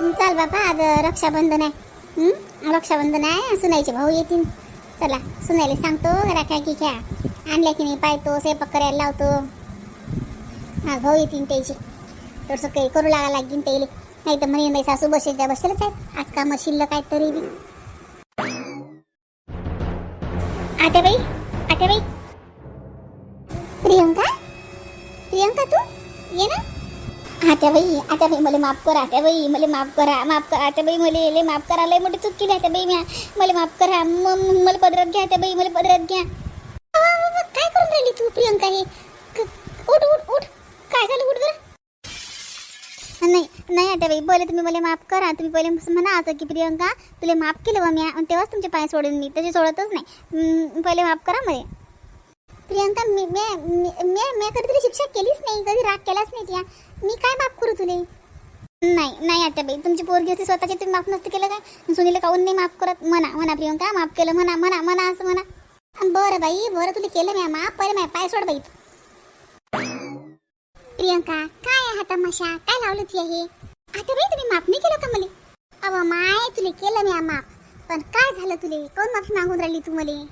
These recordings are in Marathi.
चाल बाबा आज रक्षाबंधन आहे. रक्षाबंधन आहे सुनायचे भाऊ येतील. चला सुनायला सांगतो राख्या की घ्या आणल्या की नाही पाहतो स्वयंपाक करायला लावतो. हा भाऊ येतील त्याची. थोडंसं काही करू लागा लागीन त्याला. नाही तर म्हणे नाही सासू बसेल त्या बसेलच आहेत. आज कामं शिल्लक आहेत तरी बी. आत्याबाई आत्याबाई. प्रियंका प्रियंका तू? ये ना. आत्याबाई आत्याबाई मला माफ करा आत्याबाई मला माफ करा माफ करा आत्याबाई मला लय माफ करा लय मोठी चूक केली आत्याबाई म्या. मला माफ करा मग मला पदरात घ्या आत्याबाई मला पदरात घ्या. काय करून राहिली तू प्रियंका हे? उठ उठ उठ. काय झालं उठ बरं नाही नाही आत्याबाई पहिले तुम्ही मला माफ करा तुम्ही पहिले म्हणा असं की प्रियंका तुला माफ केलं बा मी आणि तेव्हाच तुमचे पाय सोडून मी तसे सोडतच नाही. पहिले माफ करा मला. प्रियंका मी मी मी- मी कधी तुला शिक्षा केलीच नाही कधी राग केलाच नाही तिया मी काय माफ करू तुले? नाही नाही आता बाई. तुमची पोरगी होती स्वतःची तुम्ही माफ नसतं केलं काय? सुनीला काऊन नाही माफ करत? म्हणा म्हणा प्रियंका माफ केलं म्हणा म्हणा म्हणा असं म्हणा. बरं बाई बरं तुला केलं मी माफ. पर माझ्या पाय सोड बाई. तू. प्रियंका काय आहे आता मशा? काय लावलं ती हे? आता बाई तुम्ही माफ नाही केलं का मला? अव माय तुले केलं मी माफ. पण काय झालं तुले? कोण माफी मागून राहिली तू मला?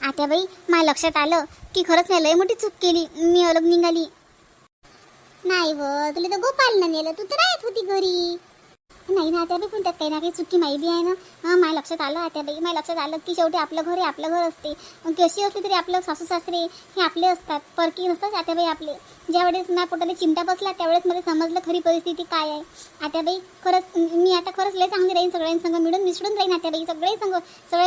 आत्याबाई माझ्या लक्षात आलं की खरंच मी लय मोठी चूक केली. मी अलग निघाली. नाही व तुला तर गोपालनं नेलं. तू तर राहत होती घरी. नाही ना आत्याबाई पण त्यात काही ना काही चुकी माहिती आहे ना. हां माझ्या लक्षात आलं आत्याबाई माझ्या लक्षात आलं की शेवटी आपलं घर हे आपलं घर असते. मग कशी असली तरी आपलं सासू सासरे हे आपले असतात. परकी नसतात आत्याबाई आपले. ज्यावेळेस माझ्या पोटाला चिमटा बसला त्यावेळेस मला समजलं खरी परिस्थिती काय आहे. आत्याबाई खरंच मी आता खरंच लय चांगली राहीन सगळ्यांसंग मिळून मिसळून राहीन आत्याबाई सगळे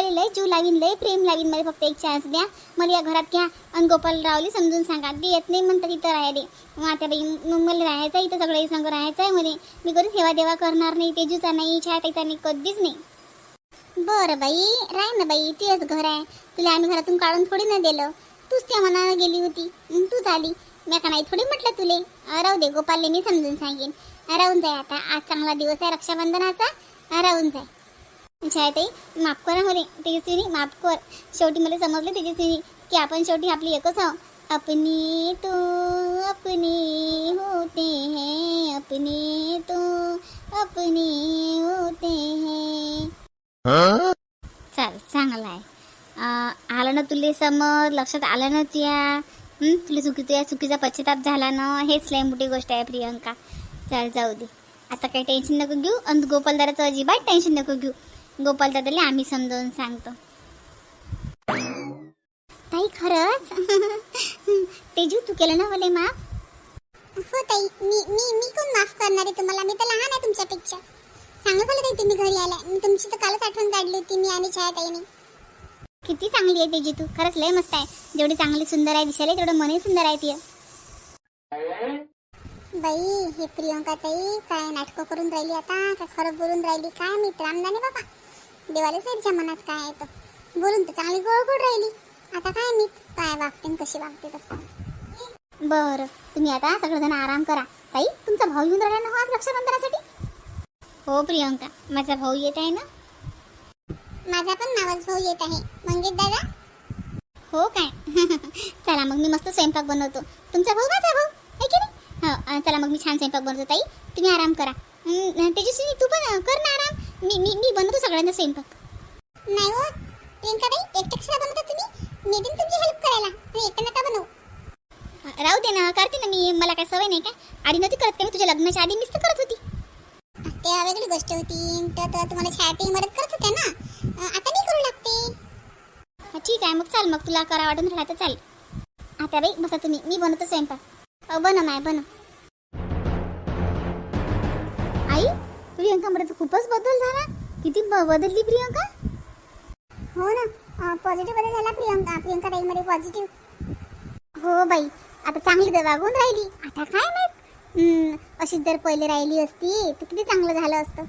संग लय जीव लावीन लय प्रेम लावीन मला फक्त एक चान्स द्या. मला या घरात घ्या. आणि गोपालरावली समजून सांगा. ते येत नाही म्हणतात इथं राहिले मग बाई मग मला राहायचं आहे इथं सगळे संग राहायचं आहे मध्ये मी कधी सेवा देवा करणार नाही तेजूचा नाही छायाताईचा नाही कधीच नाही. बरं बाई राह ना बाई तुझंच घर आहे. तुला आम्ही घरातून काढून थोडी ना दिलं. तूच त्या मनानं गेली होती. मग आली. मी का नाही थोडी म्हटलं तुले. राहू दे गोपालले मी समजून सांगेन. राहून जाय आता. आज चांगला दिवस आहे रक्षाबंधनाचा. राहून जाय. छायाताई माफ करा मला तेजस्विनी माफ कर. शेवटी मला समजलं तेजस्विनी की आपण शेवटी आपली एकच आहो अपनी तो अपने होते हैं. अपने तो अपने होते हैं. चल चांगला आहे. आलं ना तुले समज लक्षात आलं ना तुया? तुले तुला चुकी तुया चुकीचा पश्चाताप झाला ना? हेच लय मोठी गोष्ट आहे प्रियंका. चल जाऊ दे. आता काही टेन्शन नको घेऊ आणि गोपालदाराचं अजिबात टेन्शन नको घेऊ. गोपालदादाला आम्ही समजावून सांगतो. ताई खरंच? तेजू तू केलं ना मला माफ हो ताई. मी मी मी कोण माफ करणार आहे तुम्हाला? मी तर लहान आहे तुमच्यापेक्षा. चांगलं झालं ताई तुम्ही घरी आल्या मी तुमची तर कालच आठवण काढली होती मी आणि छाया ताईने. किती चांगली आहे तेजी तू. खरंच लय मस्त आहे. जेवढी चांगली सुंदर आहे दिसायला तेवढं मनही सुंदर आहे ती बाई हे प्रियंका ताई काय नाटकं करून राहिली आता? काय खरं बोलून राहिली? काय मी रामदाने बाबा? देवाला साईडच्या मनात काय तर बोलून तर चांगली गोड राहिली. आता काय मी काय वागते कशी वागते तर बरं तुम्ही आता सगळेजण आराम करा. ताई तुमचा भाऊ येऊन राहिला ना हो आज रक्षाबंधनासाठी? हो प्रियंका. माझा भाऊ येत आहे ना? माझा पण नावाच भाऊ येत आहे. मंगेश दादा? हो काय? चला मग मी मस्त स्वयंपाक बनवतो. तुमचा भाऊ माझा भाऊ? हो अं, चला मग मी छान स्वयंपाक बनवतो ताई. तुम्ही आराम करा. हं, तेजस्विनी तू पण कर ना आराम. मी मी मी बनवतो सगळ्यांचा स्वयंपाक. नाही हो प्रियंका ताई एकटं कशाला बनवता तुम्ही? मी देईन तुमची हेल्प करायला. आणि एकटं नका बनवू. राहू दे ना करते ना मी. मला काय सवय नाही काय आधी नव्हती करत का मी? तुझ्या लग्नाच्या आधी मीच तर करत होती. ते वेगळी गोष्ट होती. तर तुम्हाला छायाताई मदत करत होत्या ना? आता नाही करू लागते. हा, ठीक आहे मग चाल. मग तुला करा वाटून राहिला तर चाल आता बाई बसा तुम्ही. मी बनवतो स्वयंपाक. अ, बनव माय बनव. आई प्रियंकामध्ये तर खूपच बदल झाला. किती ब- बदलली प्रियंका? हो ना. पॉझिटिव्ह बदल झाला प्रियंका. प्रियंका ताईमध्ये पॉझिटिव्ह हो बाई आता चांगली तर वागून राहिली. आता काय माहीत? हम्म, अशीच जर पहिले राहिली असती तर किती चांगलं झालं असतं.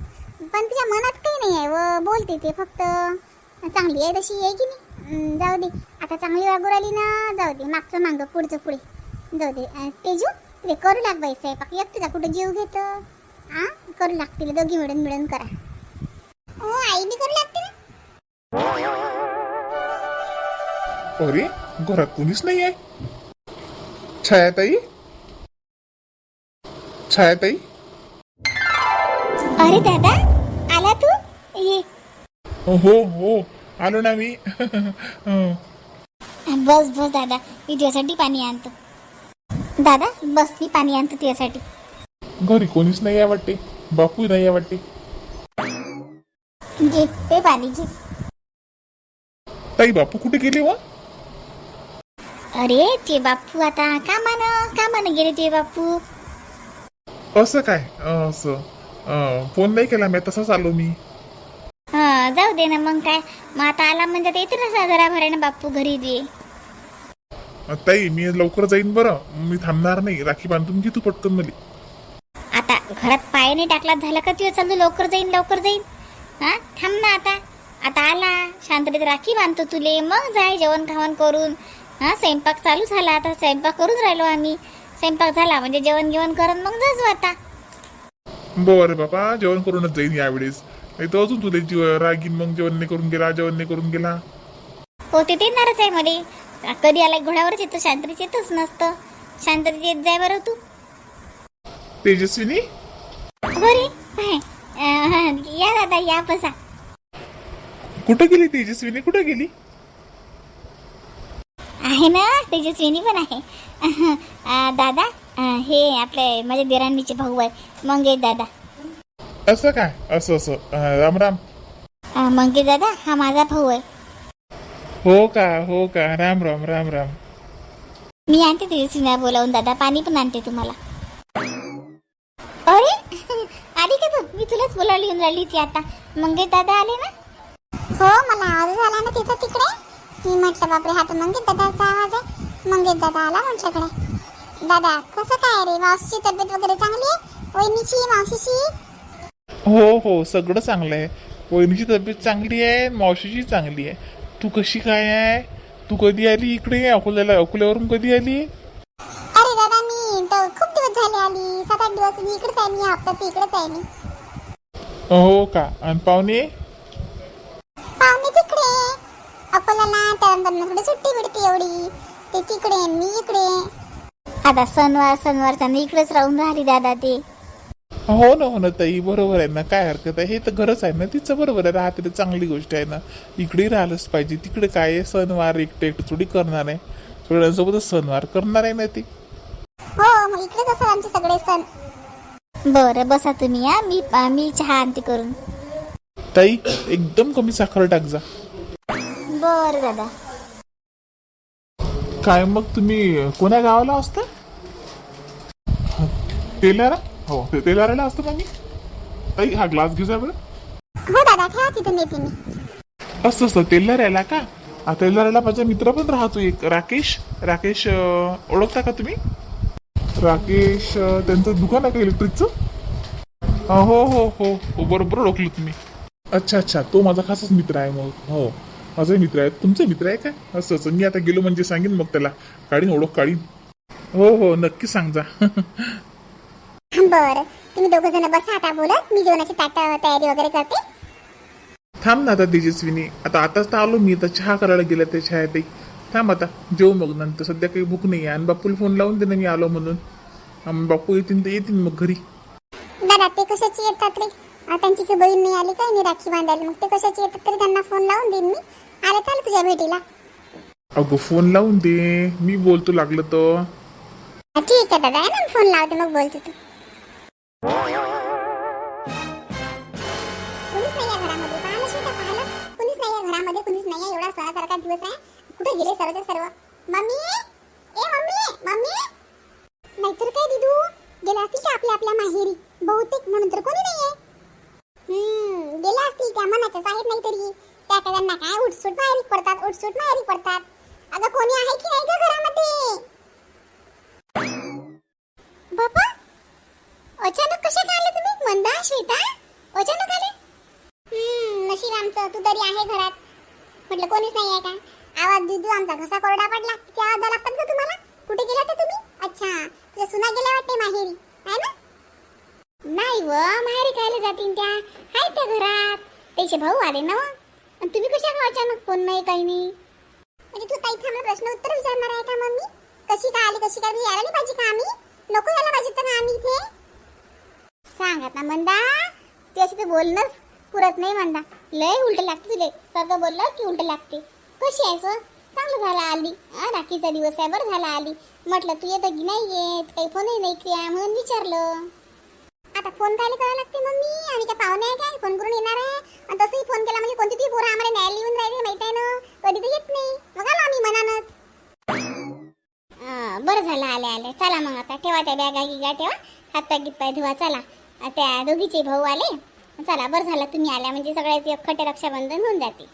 पण तिच्या मनात काही नाही आहे व बोलते ते फक्त. चांगली आहे तशी आहे की नाही? हम्म, जाऊ दे. आता चांगली वागू राहिली ना जाऊ दे. मागचं मागं पुढचं पुढे. जाऊ दे तेजू तुला करू लाग बाई स्वयंपाक. एकटीचा कुठं जीव घेत? आ? करू लागतील. दोघी मिळून मिळून करा. हो आई बी करू लागते अरे घरात कोणीच नाही आहे छायाताई? छायाताई? अरे दादा आला तू? ये. हो हो आलो ना मी. हं. बस बस दादा. मी तुझ्यासाठी पाणी आणतो. दादा बस मी पाणी आणतो तुझ्यासाठी. घरी कोणीच नाही आहे वाटते. बापू नाही आहे वाटते. घे ते पाणी घे. ताई बापू कुठे गेले व? अरे ते बापू आता कामानं कामानं गेले ते बापू. असं काय? अं, असं. अं, फोन नाही केला मी तसाच आलो मी. हा जाऊ दे ना मग काय. मग आता आला म्हणजे आता येते ना जरा भरायला बापू घरी दे ताई मी लवकर जाईन बरं. मी थांबणार नाही. राखी बांधून घे तू पटकन मला. आता घरात पाय नाही टाकला झाला का तुझं? चालू लवकर जाईन लवकर जाईन. हा? थांब ना आता. आता आला. शांततेत राखी बांधतो तुले. मग जाय जेवण खावण करून. हा स्वयंपाक चालू झाला. आता स्वयंपाक करून राहिलो आम्ही. स्वयंपाक झाला म्हणजे जेवण जेवण करून मग जाजू आता. बरं बाबा जेवण करूनच जाईन यावेळेस. नाही तर अजून तुला जीव रागीन मग जेवण नाही करून गेला जेवण नाही करून गेला. हो ते येणारच आहे मध्ये कधी आला घोड्यावरच येतो शांततेत येतच नसतं शांततेत येत जाय बरं तू. तेजस्विनी? बरे. या दादा या बसा. कुठं गेली तेजस्विनी? कुठं गेली? आहे ना तेजस्विनी पण आहे. अं, दादा अं, हे आपले माझ्या दिराणीचे भाऊ आहे. मंगेश दादा. असं काय? असं असं. अं, राम राम. अं, मंगेश दादा हा माझा भाऊ आहे. हो का? हो का? राम राम राम राम. मी आणते तेजस्विनीला बोलावून दादा. पाणी पण आणते तुम्हाला. अरे आली का तू मी तुलाच बोलावली येऊन राहिली होती आता. मंगेश दादा आले ना? हो मला आवाज आला ना तिथं तिकडे. मी म्हटलं बापरे हा तर मंगेश दादाचा आवाज आहे. मंगेश दादा आला म्हटल्याकडे दादा कसं काय रे? मावशीची तब्येत वगैरे चांगली आहे? वहिनीची मावशीची? हो हो सगळं चांगलं आहे. वहिनीची तब्येत चांगली आहे मावशीची चांगली आहे. तू कशी काय आहे? तू कधी आली इकडे? अकोल्याला अकोल्यावरून कधी आली? अरे दादा मी तर खूप दिवस झाले आली. सात आठ दिवस मी इकडेच आहे. मी हप्त्यात इकडेच आहे. मी हो का? आणि पाहुणे? पाहुणे तिकडे. अकोल्याला त्यानंतर थोडी सुट्टी मिळते एवढी. ते तिकडे मी इकडे. आता सणवार सणवार त्यांना इकडेच राहून राहिली दादा ते. हो ना हो ना ताई बरोबर आहे ना काय हरकत आहे? हे तर घरच आहे ना तिचं बरोबर आहे राहते तर चांगली गोष्ट आहे ना. इकडे राहिलंच पाहिजे तिकडे काय आहे? सणवार एकटं एकटं थोडी करणार आहे. सगळ्यांसोबतच सणवार करणार आहे ना ती. हो मग इकडेच असतात आमचे सगळे सण. बरं बसा तुम्ही या मी मी चहा आणते करून. ताई एकदम कमी साखर टाक जा. बरं दादा. काय मग तुम्ही कोण्या गावाला असता? तेलारा हो. ते तेलाराला असतो का मी ताई हा ग्लास घेऊ जा बरं. हो दादा ठेवा तिथून येते मी. असं असतं तेलाऱ्याला का? हा तेलाऱ्याला माझा मित्र पण राहतो एक राकेश. राकेश अं, ओळखता का तुम्ही? राकेश अं, त्यांचं दुकान आहे का इलेक्ट्रिकचं? अं, हो हो हो हो बरोबर ओळखलं तुम्ही. अच्छा अच्छा तो माझा खासच मित्र आहे मग. हो माझा मित्र आहे. तुमचा मित्र आहे काय असं असं मी आता गेलो म्हणजे सांगेन मग त्याला. काढीन ओळख काढीन. हो हो नक्की सांग जा बरं तुम्ही दोघं जण बसा आता बोलत. मी जेवणाची ताट तयारी वगैरे करते. थांब ना आता तेजस्विनी. आता आताच तर आलो मी. आता चहा करायला गेलं ते चहा ते थांब आता. जेव मग नंतर. सध्या काही भूक नाही आहे आणि बापूला फोन लावून दे ना मी आलो म्हणून. आणि बापू येतील तर येतील मग घरी. दादा ते कशाची येतात रे? आ, त्यांची काही बहीण नाही आली काय? नाही राखी बांधायला मग ते कशाची येतात तरी त्यांना फोन लावून देईन मी. आले चाल तुझ्या भेटीला. अगो फोन लावून दे. मी बोलतो लागलं तर. हा, ठीक आहे दादा. आहे ना. फोन लावते. मग बोलते तू. कुणीच नाही आहे घरामध्ये. पाहिलं शिवता पाहिलं कुणीच नाही आहे घरामध्ये कुणीच नाही आहे एवढा सणासारखा दिवस आहे. कुठे गेले सर्वचे सर्व? मम्मी? ए मम्मी? मम्मी? नाहीतर काय दिदू? गेला असतील का आपल्या आपल्या माहेरी? बहुतेक म्हणून तर कोणी नाही आहे हम्म गेल्या असतील त्या मनाच्याच आहेत नाही तरी त्या काय त्यांना काय उठसूट माहेरी पडतात उठसूट माहेरी पडतात अगं कोणी आहे की नाही ग घरामध्ये बाबा अचानक कसे काय आले तुम्ही मंदा श्वेता अचानक आले हम्म नशीब आमचं तू तरी आहे घरात? म्हटलं कोणीच नाही आहे का? आवाज दिदू आमचा घसा कोरडा पडला. किती आवाज द्यावा लागतात का तुम्हाला? कुठे गेला तर तुम्ही? अच्छा तुझ्या सुना गेल्या वाटते माहेरी आहे ना? नाही व माहेरी खायला जातील त्या. आहेत त्या घरात. त्याचे भाऊ आले ना आणि तुम्ही कशा का अचानक? फोन नाही काही नाही. म्हणजे तू ताई थांबला प्रश्न उत्तर विचारणार आहे का मम्मी? कशी का आली कशी काय आली? यायला नाही पाहिजे का आम्ही? नको यायला पाहिजे तर आम्ही इथे. सांगत ना मंदा ती अशी ते बोलणंच पुरत नाही म्हणता. लय उलट लागते तुले. सगळं बोललं की उलट लागते. कशी आहेस व? चांगलं झालं आली. हा राखीचा दिवस आहे. बरं झाला आली. म्हटलं तू येतं की नाही येत? काही फोनही नाही किया म्हणून विचारलं. आता फोन काय करायला लागते मम्मी. आणि काय पाहुणे आहे काय? फोन करून येणार आहे? आणि तसंही फोन केला म्हणजे कोणती ती पोरं आम्हाला न्यायला येऊन राहिले माहीत आहे ना? कधी तर येत नाही. मग आलो आम्ही मनानच. बरं झालं. आले आले चला मग आता. ठेवा त्या बॅगा गिगा ठेवा. हात पाय गीत पाय धुवा. चला. त्या दोघीचे भाऊ आले. चला बरं झालं तुम्ही आल्या. म्हणजे सगळ्याचे अख्खटे रक्षाबंधन होऊन जाते.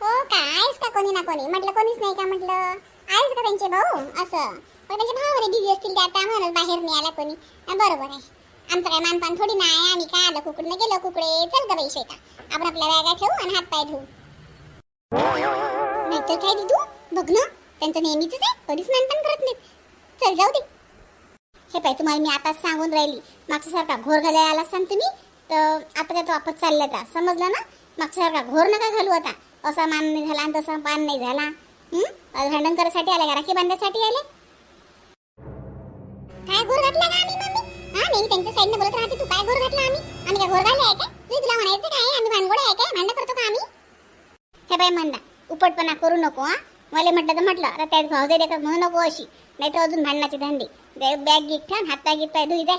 हो का? आहेस का कोणी ना कोणी? म्हटलं कोणीच नाही का? म्हटलं आहेस का त्यांचे भाऊ? असं. पण त्यांचे भाऊ बिझी असतील ते आता म्हणून बाहेर नाही आला कोणी बरोबर आहे. आमचं काय मानपान थोडी नाही आम्ही काय आलं कुकडनं गेलं. कुकडे चल ग बाई श्वेता. आपण आपल्या बॅगा ठेवू आणि हात पाय धुवू नाहीतर काय दिदू? बघ ना. त्यांचं नेहमीच आहे. कधीच मानपान करत नाहीत. चल जाऊ दे. हे पाय तुम्हाला मी आताच सांगून राहिली. मागच्यासारखा घोर घालायला आला सांग तुम्ही? तर आता काय तो वापस चालला का समजलं ना? मागच्या सारखा घोर नका घालू आता. असा मान नाही झाला आणि तसा पान नाही झाला. भांडण करायसाठी आले का? राखी बांधण्यासाठी आले? काय घोर घातला का आम्ही मम्मी? हा नेहमी त्यांच्या साईडने बोलत राहते. तू काय घोर घातला आम्ही? आम्ही काय घोर घालले आहे का तुझी तुला म्हणायचं काय? आम्ही भानगोड आहे काय? भांडण करतो का आम्ही? हे बाई म्हणता उपटपणा करू नको हा. मला म्हटलं तर म्हटलं आता त्यात भावजे देतात म्हणू नको अशी. नाही तर अजून भांडणाचे धंदे. बॅग गीत ठेव हात पाय गीत पाय धुई जाय.